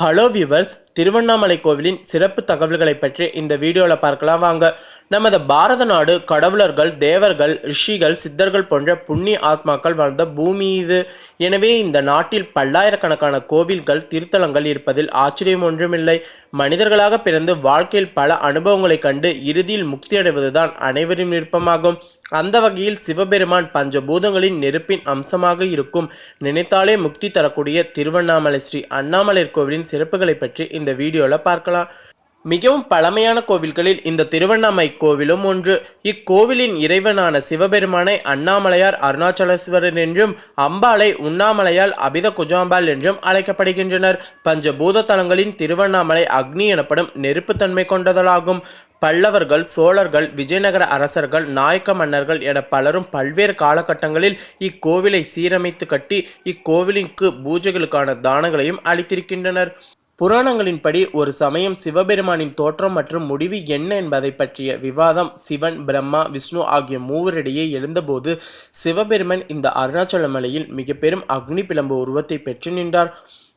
Hello viewers, Tiruvannamalai கோவிலின் சிறப்பு தகவல்களை பற்றி இந்த வீடியோவில் பார்க்கலாம். வாங்க. நமது பாரத நாடு கடவுளர்கள் தேவர்கள் ரிஷிகள் சித்தர்கள் போன்ற புண்ணிய ஆத்மாக்கள் வாழ்ந்த பூமி இது. எனவே இந்த நாட்டில் பல்லாயிரக்கணக்கான கோவில்கள் திருத்தலங்கள் இருப்பதில் ஆச்சரியம் ஒன்றுமில்லை. மனிதர்களாக பிறந்து வாழ்க்கையில் பல அனுபவங்களைக் கண்டு இறுதியில் முக்தி அடைவதுதான் அனைவரின் விருப்பமாகும். அந்த வகையில் சிவபெருமான் பஞ்சபூதங்களின் நெருப்பின் அம்சமாக இருக்கும் நினைத்தாலே முக்தி தரக்கூடிய திருவண்ணாமலை ஸ்ரீ அண்ணாமலை கோவிலின் சிறப்புகளை பற்றி இந்த வீடியோவில் பார்க்கலாம். மிகவும் பழமையான கோவில்களில் இந்த திருவண்ணாமலை கோவிலும் ஒன்று. இக்கோவிலின் இறைவனான சிவபெருமானை அண்ணாமலையார் அருணாச்சலேஸ்வரர் என்றும் அம்பாளை உண்ணாமலையால் அபித குஜாம்பாள் என்றும் அழைக்கப்படுகின்றனர். பஞ்சபூத தலங்களின் திருவண்ணாமலை அக்னி எனப்படும் நெருப்புத்தன்மை கொண்டதலாகும் பல்லவர்கள் சோழர்கள் விஜயநகர அரசர்கள் நாயக்க மன்னர்கள் என பலரும் பல்வேறு காலகட்டங்களில் இக்கோவிலை சீரமைத்து கட்டி இக்கோவிலுக்கு பூஜைகளுக்கான தானங்களையும் அளித்திருக்கின்றனர். புராணங்களின்படி ஒரு சமயம் சிவபெருமானின் தோற்றம் மற்றும் முடிவு என்ன என்பதை பற்றிய விவாதம் சிவன் பிரம்மா விஷ்ணு ஆகிய மூவரிடையே எழுந்தபோது சிவபெருமன் இந்த அருணாச்சல மலையில் மிக பெரும் அக்னி பிளம்பு உருவத்தை பெற்று நின்றார்.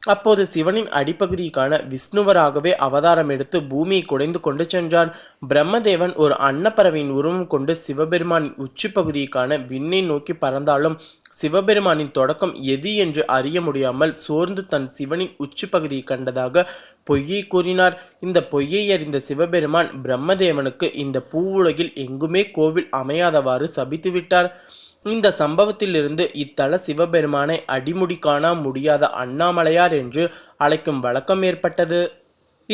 அப்போது சிவனின் அடிப்பகுதிக்கான விஷ்ணுவராகவே அவதாரம் எடுத்து பூமியை குடைந்து கொண்டு சென்றார் பிரம்மதேவன் ஒரு அன்னப்பறவையின் உருவம் கொண்டு சிவபெருமான் உச்சி பகுதிக்கான விண்ணை நோக்கி பறந்தாலும் சிவபெருமானின் தொடக்கம் எது என்று அறிய முடியாமல் சோர்ந்து தன் சிவனின் உச்சி பகுதியை கண்டதாக பொய்யை கூறினார். இந்த பொய்யை அறிந்த சிவபெருமான் பிரம்மதேவனுக்கு இந்த பூவுலகில் எங்குமே கோவில் அமையாதவாறு சபித்துவிட்டார். இந்த சம்பவத்திலிருந்து இத்தல சிவபெருமானை அடிமுடி காண முடியாத அண்ணாமலையார் என்று அழைக்கும் வழக்கம் ஏற்பட்டது.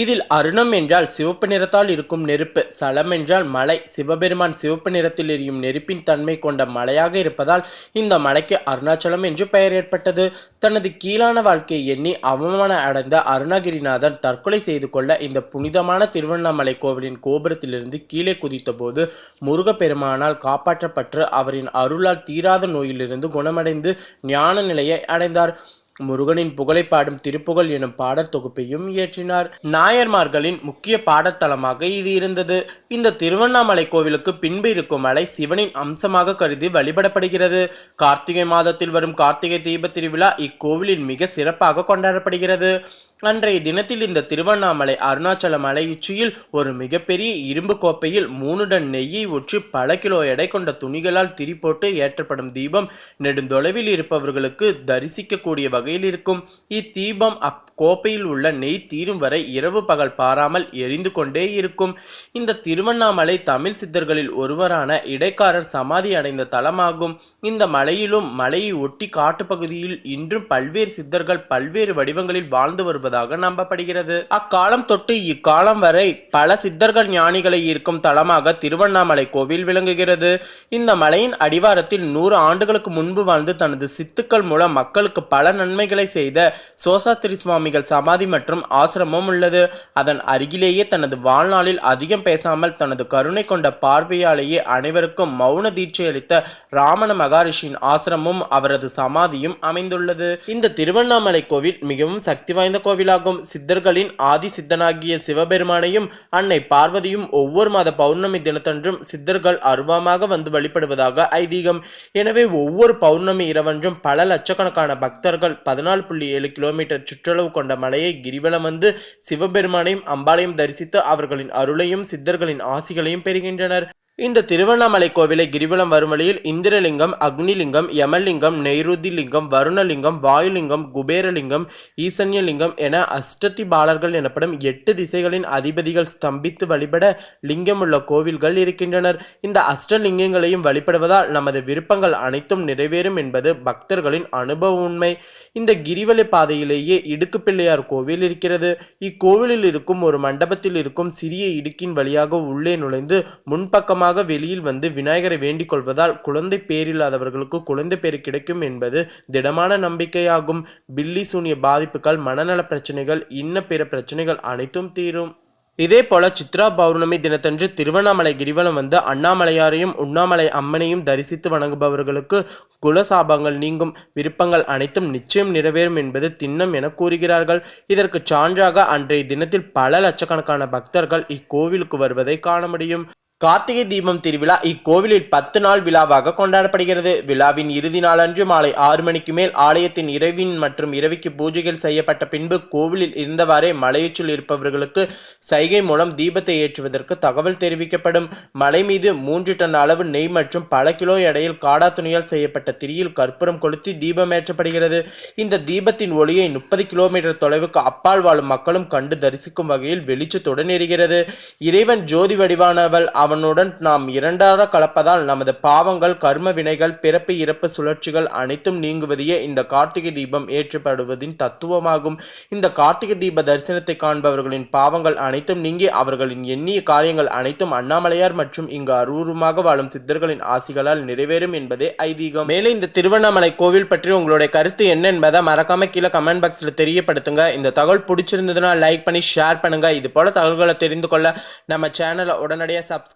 இதில் அருணம் என்றால் சிவப்பு நிறத்தால் இருக்கும் நெருப்பு சலம் என்றால் மலை. சிவபெருமான் சிவப்பு நிறத்தில் எரியும் நெருப்பின் தன்மை கொண்ட மலையாக இருப்பதால் இந்த மலைக்கு அருணாச்சலம் என்று பெயர் ஏற்பட்டது. தனது கீழான வாழ்க்கையை எண்ணி அவமானம் அடைந்த அருணகிரிநாதர் தற்கொலை செய்து கொள்ள இந்த புனிதமான திருவண்ணாமலை கோவிலின் கோபுரத்திலிருந்து கீழே குதித்தபோது முருகப்பெருமானால் காப்பாற்றப்பட்டு அவரின் அருளால் தீராத நோயிலிருந்து குணமடைந்து ஞான நிலையை அடைந்தார். முருகனின் புகழை பாடும் திருப்புகழ் எனும் பாடத்தொகுப்பையும் இயற்றினார். நாயர்மார்களின் முக்கிய பாடத்தலமாக இது இருந்தது. இந்த திருவண்ணாமலை கோவிலுக்கு பின்பு இருக்கும் மலை சிவனின் அம்சமாக கருதி வழிபடப்படுகிறது. கார்த்திகை மாதத்தில் வரும் கார்த்திகை தீப திருவிழா இக்கோவிலின் மிக சிறப்பாக கொண்டாடப்படுகிறது. அன்றைய தினத்தில் இந்த திருவண்ணாமலை அருணாச்சல மலை உச்சியில் ஒரு மிகப்பெரிய இரும்பு கோப்பையில் மூணு டன் நெய்யை ஊற்றி பல கிலோ எடை கொண்ட துணிகளால் திரிப்போட்டு ஏற்றப்படும் தீபம் நெடுந்தொலைவில் இருப்பவர்களுக்கு தரிசிக்கக்கூடிய வகையில் இருக்கும். இத்தீபம் அப் கோப்பையில் உள்ள நெய் தீரும் வரை இரவு பகல் பாராமல் எரிந்து கொண்டே இருக்கும். இந்த திருவண்ணாமலை தமிழ் சித்தர்களில் ஒருவரான இடைக்காரர் சமாதி அடைந்த தலமாகும். இந்த மலையிலும் மலையை ஒட்டி காட்டுப்பகுதியில் இன்றும் பல்வேறு சித்தர்கள் பல்வேறு வடிவங்களில் வாழ்ந்து வருவதாக நம்பப்படுகிறது. அக்காலம் தொட்டு இக்காலம் வரை பல சித்தர்கள் ஞானிகளை ஈர்க்கும் தலமாக திருவண்ணாமலை கோவில் விளங்குகிறது. இந்த மலையின் அடிவாரத்தில் நூறு ஆண்டுகளுக்கு முன்பு வாழ்ந்து தனது சித்துக்கள் மூலம் மக்களுக்கு பல நன்மைகளை செய்த சோசாத்திரி சுவாமிகள் சமாதி மற்றும் ஆசிரமம் உள்ளது. அதன் அருகிலேயே தனது வாழ்நாளில் அதிகம் பேசாமல் தனது கருணை கொண்ட பார்வையாலேயே அனைவருக்கும் மௌன தீட்சை அளித்த ராமண மகாரிஷியின் ஆசிரமும் அவரது சமாதியும் அமைந்துள்ளது. இந்த திருவண்ணாமலை கோவில் மிகவும் சக்தி வாய்ந்த கோவில் கோவிலாகும் சித்தர்களின் ஆதி சித்தனாகிய சிவபெருமானையும் அன்னை பார்வதியும் ஒவ்வொரு மாத பௌர்ணமி தினத்தன்றும் சித்தர்கள் அருவமாக வந்து வழிபடுவதாக ஐதீகம். எனவே ஒவ்வொரு பௌர்ணமி இரவன்றும் பல லட்சக்கணக்கான பக்தர்கள் பதினாலு புள்ளி ஏழு கிலோமீட்டர் சுற்றளவு கொண்ட மலையை கிரிவலம் வந்து சிவபெருமானையும் அம்பாளையும் தரிசித்து அவர்களின் அருளையும் சித்தர்களின் ஆசிகளையும் பெறுகின்றனர். இந்த திருவண்ணாமலை கோவிலை கிரிவலம் வரும் வழியில் இந்திரலிங்கம் அக்னிலிங்கம் யமலிங்கம் நெய்ருதிலிங்கம் வருணலிங்கம் வாயுலிங்கம் குபேரலிங்கம் ஈசன்யலிங்கம் என அஷ்டத்தி பாலர்கள் எனப்படும் எட்டு திசைகளின் அதிபதிகள் ஸ்தம்பித்து வழிபட லிங்கம் உள்ள கோவில்கள் இருக்கின்றனர். இந்த அஷ்டலிங்கங்களையும் வழிபடுவதால் நமது விருப்பங்கள் அனைத்தும் நிறைவேறும் என்பது பக்தர்களின் அனுபவ உண்மை. இந்த கிரிவலை பாதையிலேயே இடுக்கு பிள்ளையார் கோவில் இருக்கிறது. இக்கோவிலில் இருக்கும் ஒரு மண்டபத்தில் இருக்கும் சிறிய இடுக்கின் வழியாக உள்ளே நுழைந்து முன்பக்கமாக அதிகமாக வெளியில் வந்து விநாயகரை வேண்டிக் கொள்வதால் குழந்தை பேரில்லாதவர்களுக்கு குழந்தை பேர் கிடைக்கும் என்பது திடமான நம்பிக்கையாகும். பில்லி சூனிய பாதிப்புகள் மனநல பிரச்சனைகள் இன்ன பிற பிரச்சனைகள் அனைத்தும் தீரும். இதே போல சித்ரா பௌர்ணமி தினத்தன்று திருவண்ணாமலை கிரிவலம் வந்து அண்ணாமலையாரையும் உண்ணாமலை அம்மனையும் தரிசித்து வணங்குபவர்களுக்கு குலசாபங்கள் நீங்கும். விருப்பங்கள் அனைத்தும் நிச்சயம் நிறைவேறும் என்பது திண்ணம் என கூறுகிறார்கள். இதற்கு சான்றாக அன்றைய தினத்தில் பல லட்சக்கணக்கான பக்தர்கள் இக்கோவிலுக்கு வருவதை காண முடியும். கார்த்திகை தீபம் திருவிழா இக்கோவிலில் பத்து நாள் விழாவாக கொண்டாடப்படுகிறது. விழாவின் இறுதி நாளன்று மாலை ஆறு மணிக்கு மேல் ஆலயத்தின் இரவின் மற்றும் இரவிக்கு பூஜைகள் செய்யப்பட்ட பின்பு கோவிலில் இருந்தவாறே மலையுச்சில் இருப்பவர்களுக்கு சைகை மூலம் தீபத்தை ஏற்றுவதற்கு தகவல் தெரிவிக்கப்படும். மலை மீது மூன்று டன் அளவு நெய் மற்றும் பல கிலோ எடையில் காடா துணியால் செய்யப்பட்ட திரியில் கற்பூரம் கொளுத்தி தீபம் ஏற்றப்படுகிறது. இந்த தீபத்தின் ஒளியை முப்பது கிலோமீட்டர் தொலைவுக்கு அப்பால் வாழும் மக்களும் கண்டு தரிசிக்கும் வகையில் வெளிச்சத்துடன் எரிகிறது. இறைவன் ஜோதி வடிவானவள். அவனுடன் நாம் இரண்டாக கலப்பதால் நமது பாவங்கள் கர்ம வினைகள் பிறப்பு இறப்பு சுழற்சிகள் அனைத்தும் நீங்குவதையே இந்த கார்த்திகை தீபம் ஏற்றப்படுவதின் தத்துவமாகும். இந்த கார்த்திகை தீப தரிசனத்தை காண்பவர்களின் பாவங்கள் அனைத்தும் நீங்கி அவர்களின் எண்ணிய காரியங்கள் அனைத்தும் அண்ணாமலையார் மற்றும் இங்கு அரூரமாக வாழும் சித்தர்களின் ஆசிகளால் நிறைவேறும் என்பதே ஐதீகம். மேலும் இந்த திருவண்ணாமலை கோவில் பற்றி உங்களுடைய கருத்து என்ன என்பதை மறக்காம கீழே கமெண்ட் பாக்ஸில் தெரியப்படுத்துங்க. இந்த தகவல் பிடிச்சிருந்ததுன்னா லைக் பண்ணி ஷேர் பண்ணுங்க. இது போல தகவல்களை தெரிந்து கொள்ள நம்ம சேனலை உடனடியாக சப்ஸ்கிரைப்